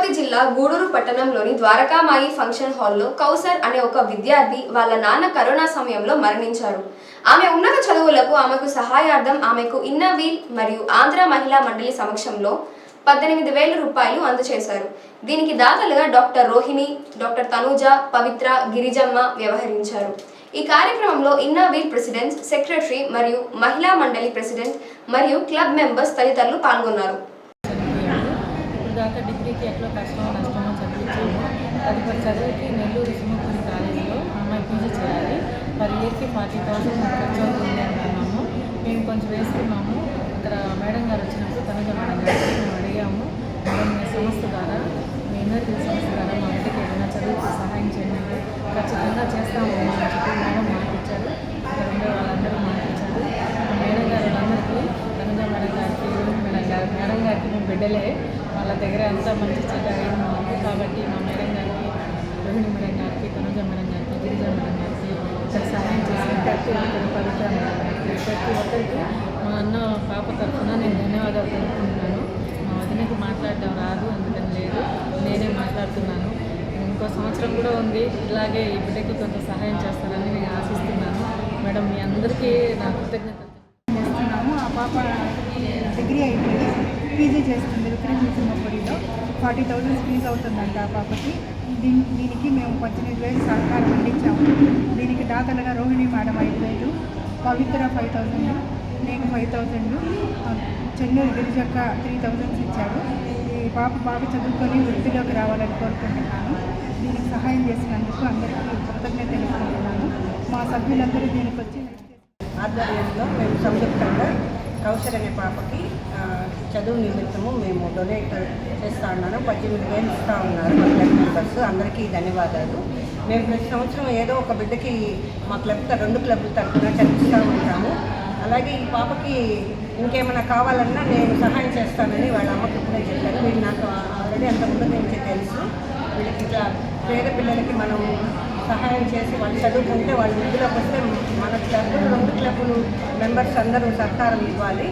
తిరుపతి జిల్లా గూడూరు పట్టణంలోని ద్వారకామాయి ఫంక్షన్ హాల్లో కౌసర్ అనే ఒక విద్యార్థి వాళ్ళ నాన్న కరోనా సమయంలో మరణించారు. ఆమె ఉన్నత చదువులకు ఆమెకు సహాయార్థం ఆమెకు ఇన్నవీల్ మరియు ఆంధ్ర మహిళా మండలి సమక్షంలో పద్దెనిమిది వేల రూపాయలు అందజేశారు. దీనికి దాతలుగా డాక్టర్ రోహిణి డాక్టర్ తనూజ పవిత్ర గిరిజమ్మ వ్యవహరించారు. ఈ కార్యక్రమంలో ఇన్నవీల్ ప్రెసిడెంట్ సెక్రటరీ మరియు మహిళా మండలి ప్రెసిడెంట్ మరియు క్లబ్ మెంబర్స్ తదితరులు పాల్గొన్నారు. ఇప్పుడు దాకా డిగ్రీకి ఎట్లా కష్టమో నష్టమో చదివించాము తదుపరి చదువుకి నెల్లూరు సింహపురి కాలేజీలో అమ్మాయి పీజీ చేయాలి. పర్ ఇయర్కి ఫార్టీ థౌసండ్ ఖర్చు అవుతుంది అంటున్నాము మేము కొంచెం వేసుకున్నాము. ఇక్కడ మేడం గారు వచ్చినప్పుడు తనుజ మేడం గారికి మేము అడిగాము. మేడం మీ సంస్థ ద్వారా మీ ఎన్ఆర్టీ సంస్థ ద్వారా మా ఇంటికి ఏదైనా చదువుకి సహాయం చేయండి ఖచ్చితంగా చేస్తాము అని చెప్పి మేడం మాట ఇచ్చారు ఇక్కడ ఉండే వాళ్ళందరూ మాట ఇచ్చారు మా మేడం గారు వాళ్ళందరికీ తనుజ మేడం గారికి రోహిణి మేడం గారు మేడం గారికి మేము బిడ్డలే. వాళ్ళ దగ్గర ఎంత మంచి చెడ్డ అయింది కాబట్టి మా మేడం గారికి రోహిణి మేడం గారికి తనుజ మేడం గారికి గిరిజ మేడం గారికి ఇక్కడ సహాయం చేసిన ప్రతి ఒక్కరి పవిత్ర ప్రతి ఒక్కరికి మా అన్న పాప తరఫున నేను ధన్యవాదాలు తెలుపుకుంటున్నాను. మా వదినకి మాట్లాడడం రాదు అందుకని లేదు. నేనే మాట్లాడుతున్నాను. ఇంకో సంవత్సరం కూడా ఉంది. ఇలాగే ఈ బిడ్డకి కొంత సహాయం చేస్తారని నేను ఆశిస్తున్నాను. మేడం మీ అందరికీ నా కృతజ్ఞతలు చేస్తున్నాము. ఆ పాప డిగ్రీ అయిపోయింది. పీజీ చేస్తుంది విక్రమసింహపురిలో ఫార్టీ థౌజండ్ ఫీజు అవుతుందంట ఆ పాపకి దీని దీనికి మేము పద్దెనిమిది వేలు సహకారం అందించాము. దీనికి దాతలుగా రోహిణి మేడం ఐదు వేలు పవిత్ర ఫైవ్ థౌజండ్ నేను ఫైవ్ థౌజండ్ చెన్నూరు గిరిజక్క త్రీ థౌజండ్స్ ఇచ్చారు. ఈ పాప బాగా చదువుకొని వృత్తిలోకి రావాలని కోరుకుంటున్నాను. దీనికి సహాయం చేసినందుకు అందరికీ కృతజ్ఞత తెలుపుకుంటున్నాను. మా సభ్యులందరూ దీనికి వచ్చి ఆధ్వర్యంలో మేము సంయుక్తంగా కౌశల్ అనే పాపకి చదువు నిమిత్తము మేము డొనేట్ చేస్తూ ఉన్నాను. పద్దెనిమిది వేలు ఇస్తూ ఉన్నారు మా క్లబ్ మెంబర్స్ అందరికీ ధన్యవాదాలు. మేము ప్రతి సంవత్సరం ఏదో ఒక బిడ్డకి మా క్లబ్ రెండు క్లబ్ల తరఫున చదివిస్తూ ఉంటాము. అలాగే ఈ పాపకి ఇంకేమైనా కావాలన్నా నేను సహాయం చేస్తానని వాళ్ళ అమ్మకి ఇప్పుడే చెప్పాను వీళ్ళు నాకు ఆల్రెడీ అంతకుముందు నుంచి తెలుసు. వీళ్ళకి ఇట్లా పేద పిల్లలకి మనం సహాయం చేసి వాళ్ళు చదువుకుంటే వాళ్ళ వృద్ధిలోకి వస్తే మనకు మెంబర్స్ అందరూ సహకారం ఇవ్వాలి.